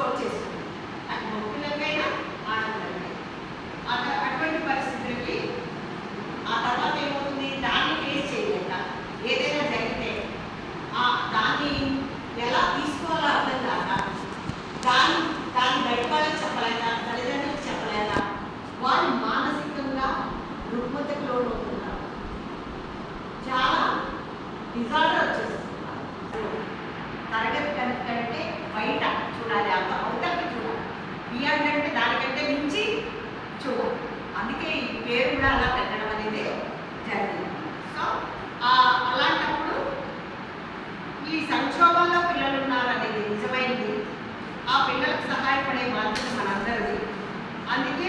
Store చేసుకుంటాం అది మొక్కులకైనా ఆనందమే అటువంటి పరిస్థితులకి ఆ తర్వాత ఏమవుతుంది? దాన్ని ఫేస్ చేయలేక ఏదైనా జరిగితే ఆ దాన్ని ఎలా తీసుకోవాలో అర్థం కాక దాన్ని దాన్ని బయట వాళ్ళకి చెప్పలేక తల్లిదండ్రులకు చెప్పలేక వాళ్ళు మానసికంగా రుగ్మతకు లోనవుతున్నారు. చాలా డిజార్డర్ వచ్చేస్తుంది తరగతి కనుక అంటే బయట చూడాలి ఆ అవుతాక చూడాలి. బియాండ్ అంటే దానికంటే మించి చూడాలి. అందుకే ఈ పేరు కూడా అలా పెట్టడం అనేది జరిగింది. సో అలాంటప్పుడు ఈ సంక్షోభంలో పిల్లలు ఉన్నారనేది నిజమైంది. ఆ పిల్లలకు సహాయపడే బాధ్యత మనందరిది. అందుకే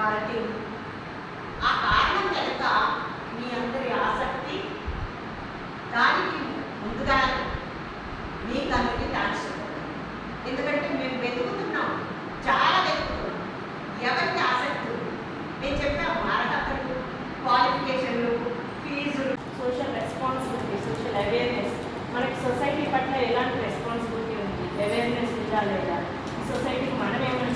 వారంటీ ఆ కారణం కనుక మీ అందరి ఆసక్తి దానికి ముందుగా మీకు అందరికీ థ్యాంక్స్ ఎందుకంటే మేము వెతుకుతున్నాం చాలా వెతుకుతున్నాం. ఎవరికి ఆసక్తి నేను చెప్పిన అర్హతలు క్వాలిఫికేషన్లు ఫీజులు సోషల్ రెస్పాన్సిబిలిటీ సోషల్ అవేర్నెస్ మనకి సొసైటీ పట్ల ఎలాంటి రెస్పాన్సిబిలిటీ ఉంది? అవేర్నెస్ ఉందా లేదా? సొసైటీకి మనం ఏమైనా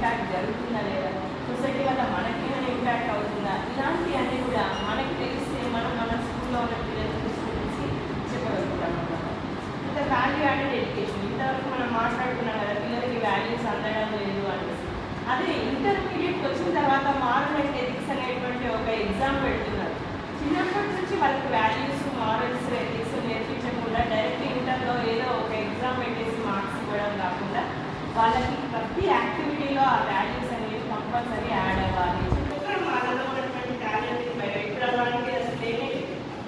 ఇంపాక్ట్ జరుగుతుందా లేదా? సొసైటీ వల్ల మనకి ఏమైనా ఇంపాక్ట్ అవుతుందా? ఇలాంటివన్నీ కూడా మనకి తెలిస్తే మనం మన స్కూల్లో ఉన్న పిల్లలకి స్టూడెంట్స్కి చెప్పగలుగుతాం అన్నమాట. ఇంకా వాల్యూ యాడెడ్ ఎడ్యుకేషన్ ఇంతవరకు మనం మాట్లాడుకున్నాం కదా పిల్లలకి వాల్యూస్ అందడం లేదు అనేసి. అదే ఇంటర్మీడియట్కి వచ్చిన తర్వాత మారల్ ఎథిక్స్ అనేటువంటి ఒక ఎగ్జామ్ పెడుతున్నారు. చిన్నప్పటి నుంచి వాళ్ళకి వాల్యూస్ మారల్స్ ఎథిక్స్ నేర్పించకుండా డైరెక్ట్ ఇంటర్లో ఏదో ఒక ఎగ్జామ్ పెట్టేసి మార్క్స్ ఇవ్వడం కాకుండా వాళ్ళకి ప్రతి యాక్ట్ వాల్యూస్ అనేవి కంపల్సరీ యాడ్ అవ్వాలి ఒక్కొక్కరు వాళ్ళలో ఉన్నటువంటి టాలెంట్ బయట రావడానికి అసలు ఏమీ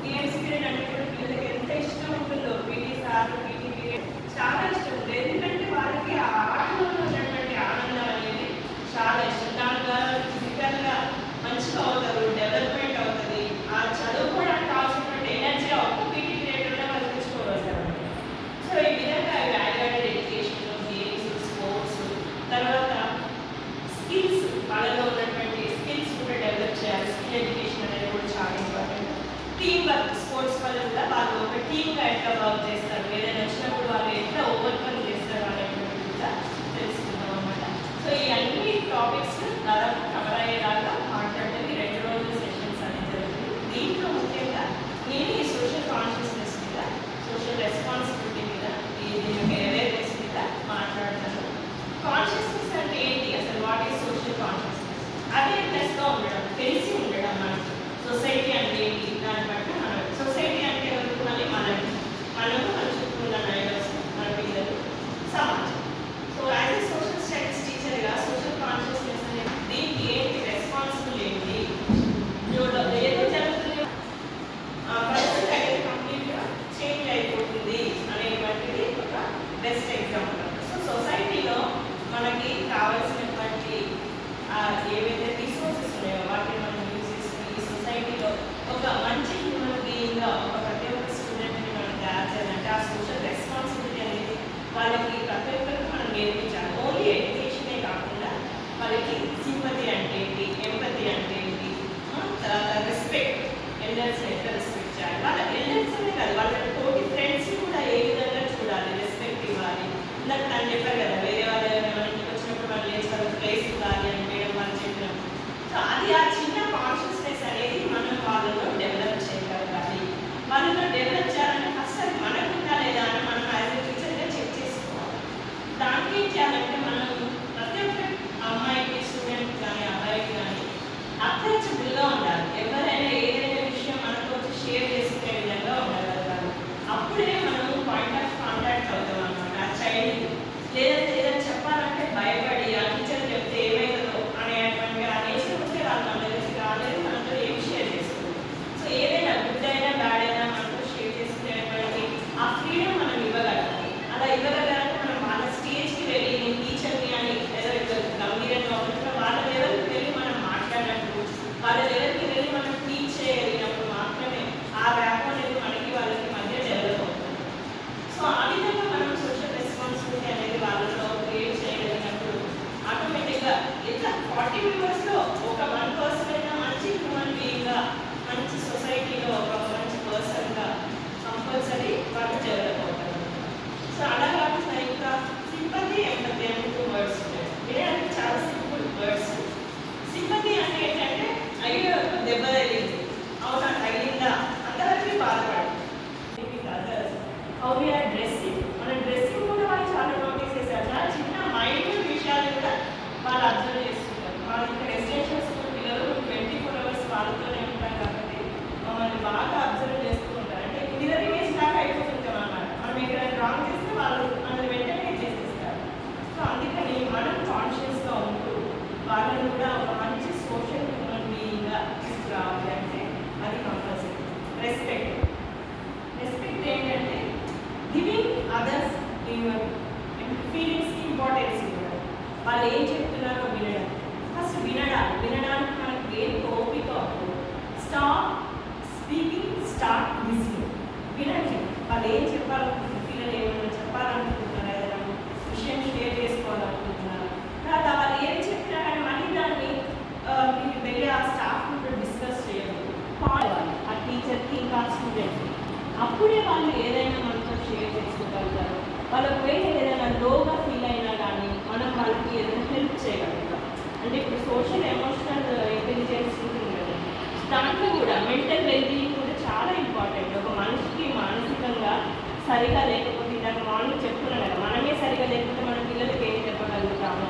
గేమ్స్ పీరియడ్ అంటే కూడా పిల్లలకి ఎంత ఇష్టం ఉంటుందో పీటీ సార్ పీటీ పీరియడ్ చాలా ఇష్టం ఉంటుంది ఎందుకంటే వాళ్ళకి ఆ ఆటలో ఉన్నటువంటి ఆనందం అనేది చాలా ఇష్టం దాని ద్వారా ఫిజికల్గా మంచిగా అవుతారు డెవలప్మెంట్ అవుతుంది ఆ చదువుకోవడానికి కావాల్సినటువంటి ఎనర్జీ ఒక్క పీటీ పీరియడ్లోనే వాళ్ళు తెచ్చుకోగలుగుతారు సో ఈ విధంగా value added education games sports తర్వాత స్కిల్స్ వాళ్ళలో ఉన్నటువంటి స్కిల్స్ కూడా డెవలప్ చేయాలి. స్కిల్ ఎడ్యుకేషన్ అనేది కూడా చాలా ఇంపార్టెంట్ టీమ్ వర్క్ స్పోర్ట్స్ వల్ల కూడా వాళ్ళు ఒక టీమ్గా ఎట్లా వర్క్ చేస్తారు? ఏదైనా వచ్చినప్పుడు వాళ్ళు ఎట్లా ఓవర్కమ్ చేస్తారు అనేటువంటి కూడా తెలుసుకుందాం అనమాట సో ఈ అన్ని టాపిక్స్ దాదాపు కవర్ అయ్యేలాగా మాట్లాడడం ఈ రెండు రోజుల సెషన్స్ అనేది జరుగుతుంది. దీంట్లో ముఖ్యంగా నేను ఈ సోషల్ కాన్షియస్నెస్ మీద సోషల్ రెస్పాన్సిబిలిటీ ఫార్టీ మెంబర్స్లో ఒక వన్ పర్సన్ అయినా మంచి హ్యూమన్ బీయింగ్గా మంచి సొసైటీలో ఒక మంచి పర్సన్గా కంపల్సరీ వాళ్ళు డెవలప్ అవుతారు. సో అలా కాకుండా ఇంకా సింపతి ఎంపతి అని టూ వర్డ్స్ ఉంటాయి. చాలా సింపుల్ వర్డ్స్ సింపతి అంటే ఏంటంటే అయ్యో దెబ్బ తగిలింది. అవునా తగిలిందా? అంతవరకు బాధపడదు. హౌ డ్రెస్సింగ్ కూడా వాళ్ళు చాలా నోటీస్ చేశారు చాలా చిన్న మైండ్ విషయాలు కూడా వాళ్ళు అబ్జర్వ్ చేస్తుంటారు మా ఇంకా రెసిడెన్షియల్ స్కూల్ పిల్లలు ట్వంటీ ఫోర్ అవర్స్ వాళ్ళతోనే ఉంటాం కాబట్టి మమ్మల్ని బాగా అబ్జర్వ్ చేస్తూ ఉంటారు అంటే మిరరింగ్ వేసి దాకా అయిపోతుంటాం అన్నమాట మనం ఇక్కడ రాంగ్ చేస్తే వాళ్ళు మనల్ని వెంటనే చేసేస్తారు. సో అందుకని మనం కాన్షియస్గా ఉంటూ వాళ్ళని కూడా ఒక మంచి సోషల్ హ్యూమన్ బీయింగ్గా తీసుకురావాలి అంటే అది కంపల్సరీ రెస్పెక్ట్ రెస్పెక్ట్ ఏంటంటే గివింగ్ అదర్స్ యువర్ ఫీలింగ్స్కి ఇంపార్టెన్స్ ఇవ్వడం వాళ్ళు ఏం చెప్తున్నారో వినడం. ఫస్ట్ వినడాలి వినడానికి మనకి ఏం ఓపిక స్టాప్ స్పీకింగ్ స్టార్ట్ లిస్నింగ్ వినండి వాళ్ళు ఏం చెప్పాలనుకుంటున్నారు పిల్లలు ఏమైనా చెప్పాలనుకుంటున్నారా ఏదైనా విషయం షేర్ చేసుకోవాలనుకుంటున్నారా తర్వాత వాళ్ళు ఏం చెప్పినా కానీ మళ్ళీ దాన్ని ఆ, మీరు వెళ్ళి ఆ స్టాఫ్ కూడా డిస్కస్ చేయాలి పాడాలి ఆ టీచర్కి ఇంకా స్టూడెంట్కి అప్పుడే వాళ్ళు ఏదైనా మనతో షేర్ చేసుకోగలుగుతారు వాళ్ళకి వేరే ఏదైనా లోగా ఫీల్ అయినా కానీ మనం వాళ్ళకి ఏదైనా హెల్ప్ చేయగలుగుతాం అంటే ఇప్పుడు సోషల్ ఎమోషనల్ ఇంటెలిజెన్స్ ఉంటుంది కదా దాంట్లో కూడా మెంటల్ వెల్బీయింగ్ కూడా చాలా ఇంపార్టెంట్ ఒక మనిషికి మానసికంగా సరిగా లేకపోతే ఇందాక మార్నింగ్ చెప్తున్నాను కదా మనమే సరిగా లేకపోతే మన పిల్లలకి ఏం చెప్పగలుగుతాము?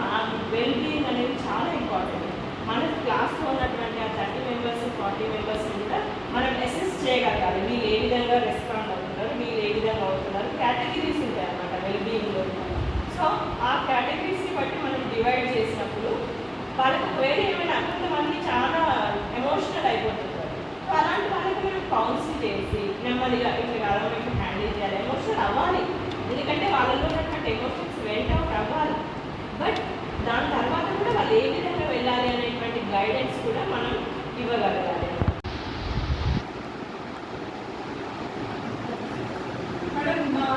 ఆ వెల్బీయింగ్ అనేది చాలా ఇంపార్టెంట్ మన క్లాస్లో ఉన్నటువంటి ఆ థర్టీ మెంబర్స్ ఫార్టీ మెంబర్స్ కూడా మనం అసెస్ చేయగలగాలి. వీళ్ళు ఏ విధంగా రెస్పాండ్ అవుతున్నారు? వీళ్ళు ఏ విధంగా అవుతున్నారు? కేటగిరీస్ ఉంటాయి అన్నమాట వెల్బీయింగ్లో సో ఆ కేటగిరీస్ని బట్టి మనం డివైడ్ చేసినప్పుడు వాళ్ళకి వేరే ఏమైనా మనకి చాలా ఎమోషనల్ అయిపోతుంది సో అలాంటి వాళ్ళకి మనం కౌన్సిల్ చేసి నెమ్మదిగా ఇట్లా కాదు ఇట్లా హ్యాండిల్ చేయాలి ఎమోషనల్ అవ్వాలి ఎందుకంటే వాళ్ళలో ఉన్నటువంటి ఎమోషన్స్ వెంట అవుట్ అవ్వాలి బట్ దాని తర్వాత కూడా వాళ్ళు ఏ విధంగా వెళ్ళాలి అనేటువంటి గైడెన్స్ కూడా మనం ఇవ్వగలగాలి. మేడం మా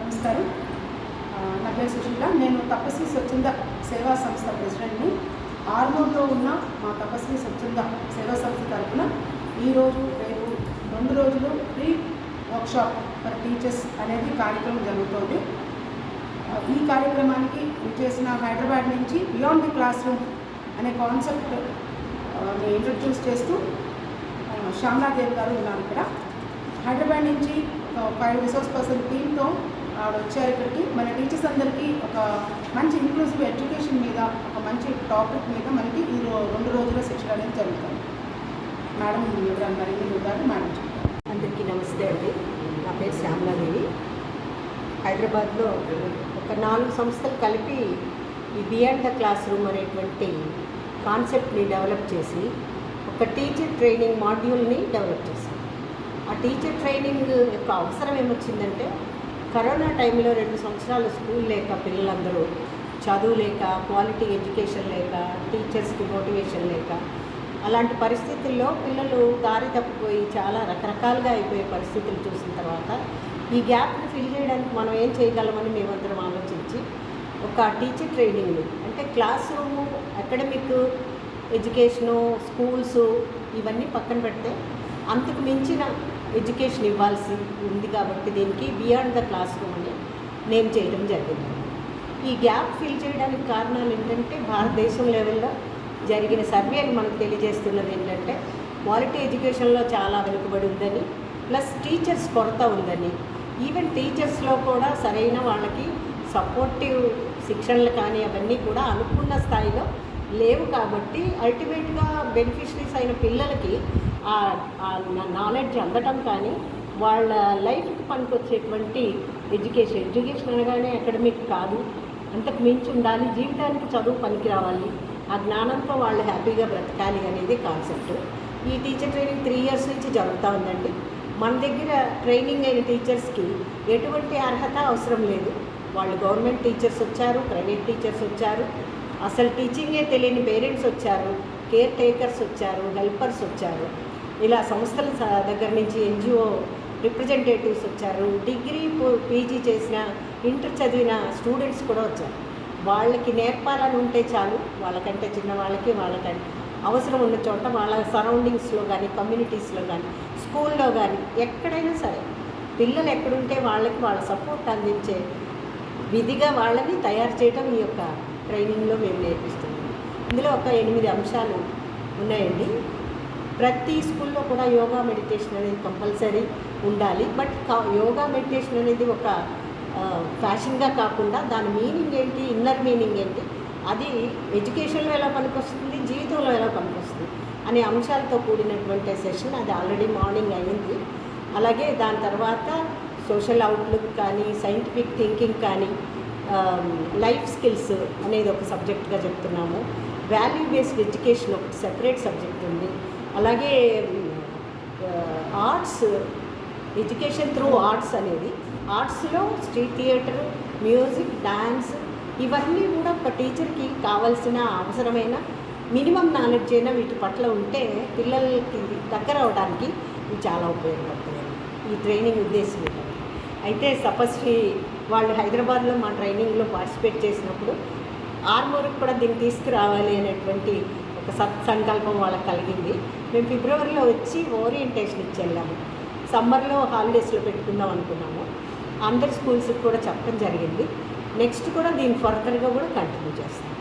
నమస్కారం. నా పేరు సుశీల. నేను తపస్వి స్వచ్ఛంద సేవా సంస్థ ప్రెసిడెంట్ని. ఆర్మూర్లో ఉన్న మా తపస్వి స్వచ్ఛంద సేవా సంస్థ తరఫున ఈరోజు రేపు రెండు రోజులు ఫ్రీ వర్క్షాప్ ఫర్ టీచర్స్ అనేది కార్యక్రమం జరుగుతోంది. ఈ కార్యక్రమానికి చేసిన హైదరాబాద్ నుంచి బియాండ్ ది క్లాస్ రూమ్ అనే కాన్సెప్ట్ ఇంట్రడ్యూస్ చేస్తూ శ్యామలాదేవి గారు ఉన్నారు ఇక్కడ. హైదరాబాద్ నుంచి ఫైవ్ రిసోర్స్ పర్సన్ టీమ్తో ఆవిడ వచ్చారు ఇక్కడికి. మన టీచర్స్ అందరికీ ఒక మంచి ఇంక్లూజివ్ ఎడ్యుకేషన్ మీద ఒక మంచి టాపిక్ మీద మనకి ఈ రెండు రోజుల శిక్షణ అనేది జరుగుతుంది. మేడం వివరాలు మరిన్ని వివరాలు మేడం అందరికీ నమస్తే అండి. నా పేరు శ్యామలాదేవి. హైదరాబాద్లో ఒక నాలుగు సంస్థలు కలిపి ఈ బియాండ్ ద క్లాస్ రూమ్ అనేటువంటి కాన్సెప్ట్ని డెవలప్ చేసి ఒక టీచర్ ట్రైనింగ్ మాడ్యూల్ని డెవలప్ చేశాం ఆ టీచర్ ట్రైనింగ్ యొక్క అవసరం ఏమొచ్చిందంటే కరోనా టైంలో రెండు సంవత్సరాలు స్కూల్ లేక పిల్లలందరూ చదువు లేక క్వాలిటీ ఎడ్యుకేషన్ లేక టీచర్స్కి మోటివేషన్ లేక అలాంటి పరిస్థితుల్లో పిల్లలు దారి తప్పిపోయి చాలా రకరకాలుగా అయిపోయే పరిస్థితులు చూసిన తర్వాత ఈ గ్యాప్ని ఫిల్ చేయడానికి మనం ఏం చేయగలమని మేమందరం ఆలోచించి ఒక టీచర్ ట్రైనింగ్ అంటే class room academic education schools ఇవన్నీ పక్కన పెడితే అంతకు మించిన ఎడ్యుకేషన్ ఇవ్వాల్సి ఉంది కాబట్టి దీనికి బియాండ్ ద క్లాస్ రూమ్ అని నేమ్ చేయడం జరిగింది. ఈ గ్యాప్ ఫిల్ చేయడానికి కారణాలు ఏంటంటే భారతదేశం లెవెల్లో జరిగిన సర్వేలు మనకు తెలియజేస్తున్నది ఏంటంటే క్వాలిటీ ఎడ్యుకేషన్లో చాలా వెనుకబడి ఉందని ప్లస్ టీచర్స్ కొరత ఉందని. ఈవెన్ టీచర్స్లో కూడా సరైన వాళ్ళకి సపోర్టివ్ శిక్షణలు కానీ అవన్నీ కూడా అనుకున్న స్థాయిలో లేవు కాబట్టి అల్టిమేట్గా బెనిఫిషరీస్ అయిన పిల్లలకి నాలెడ్జ్ అందటం కానీ వాళ్ళ లైఫ్కి పనికొచ్చేటువంటి ఎడ్యుకేషన్ ఎడ్యుకేషన్ అనగానే అకాడమిక్ కాదు. అంతకు మించి ఉండాలి. జీవితానికి చదువు పనికి రావాలి. ఆ జ్ఞానంతో వాళ్ళు హ్యాపీగా బ్రతకాలి అనేది కాన్సెప్ట్ ఈ టీచర్ ట్రైనింగ్ త్రీ ఇయర్స్ నుంచి జరుగుతూ ఉందండి. మన దగ్గర ట్రైనింగ్ అయిన టీచర్స్కి ఎటువంటి అర్హత అవసరం లేదు. వాళ్ళు గవర్నమెంట్ టీచర్స్ వచ్చారు ప్రైవేట్ టీచర్స్ వచ్చారు. అసలు టీచింగే తెలియని పేరెంట్స్ వచ్చారు. కేర్ టేకర్స్ వచ్చారు హెల్పర్స్ వచ్చారు. ఇలా సంస్థల దగ్గర నుంచి ఎన్జిఓ రిప్రజెంటేటివ్స్ వచ్చారు. డిగ్రీ పీజీ చేసిన ఇంటర్ చదివిన స్టూడెంట్స్ కూడా వచ్చారు. వాళ్ళకి నేర్పాలని ఉంటే చాలు వాళ్ళకంటే చిన్న వాళ్ళకి వాళ్ళకంటే అవసరం ఉన్న చోట వాళ్ళ సరౌండింగ్స్లో కానీ కమ్యూనిటీస్లో కానీ స్కూల్లో కానీ ఎక్కడైనా సరే పిల్లలు ఎక్కడుంటే వాళ్ళకి వాళ్ళ సపోర్ట్ అందించే విధిగా వాళ్ళని తయారు చేయడం ఈ యొక్క ట్రైనింగ్లో మేము నేర్పిస్తున్నాం. ఇందులో ఒక ఎనిమిది అంశాలు ఉన్నాయండి. ప్రతి స్కూల్లో కూడా యోగా మెడిటేషన్ అనేది కంపల్సరీ ఉండాలి. బట్ కా- యోగా మెడిటేషన్ అనేది ఒక ఫ్యాషన్గా కాకుండా దాని మీనింగ్ ఏంటి ఇన్నర్ మీనింగ్ ఏంటి అది ఎడ్యుకేషన్లో ఎలా పనికొస్తుంది జీవితంలో ఎలా పనికొస్తుంది అనే అంశాలతో కూడినటువంటి సెషన్ అది ఆల్రెడీ మార్నింగ్ అయింది. అలాగే దాని తర్వాత సోషల్ అవుట్లుక్ కానీ సైంటిఫిక్ థింకింగ్ కానీ లైఫ్ స్కిల్స్ అనేది ఒక సబ్జెక్ట్గా చెప్తున్నాము. వాల్యూ బేస్డ్ ఎడ్యుకేషన్ ఒకటి సెపరేట్ సబ్జెక్ట్ ఉంది. అలాగే ఆర్ట్స్ ఎడ్యుకేషన్ త్రూ ఆర్ట్స్ అనేది ఆర్ట్స్లో స్ట్రీట్ థియేటర్ మ్యూజిక్ డ్యాన్స్ ఇవన్నీ కూడా ఒక టీచర్కి కావాల్సిన అవసరమైన మినిమం నాలెడ్జ్ అయినా వీటి పట్ల ఉంటే పిల్లలకి దగ్గర అవడానికి ఇవి చాలా ఉపయోగపడుతుంది. ఈ ట్రైనింగ్ ఉద్దేశం ఏంటంటే అయితే తపస్వి వాళ్ళు హైదరాబాద్లో మా ట్రైనింగ్లో పార్టిసిపేట్ చేసినప్పుడు ఆర్మూర్కి కూడా దీన్ని తీసుకురావాలి అనేటువంటి సత్సంకల్పం వాళ్ళకి కలిగింది. మేము ఫిబ్రవరిలో వచ్చి ఓరియంటేషన్ ఇచ్చి వెళ్ళాము. సమ్మర్లో హాలిడేస్లో పెట్టుకుందాం అనుకున్నాము. అందరి స్కూల్స్కి కూడా చెప్పడం జరిగింది. నెక్స్ట్ కూడా దీన్ని ఫర్దర్గా కూడా కంటిన్యూ చేస్తాం.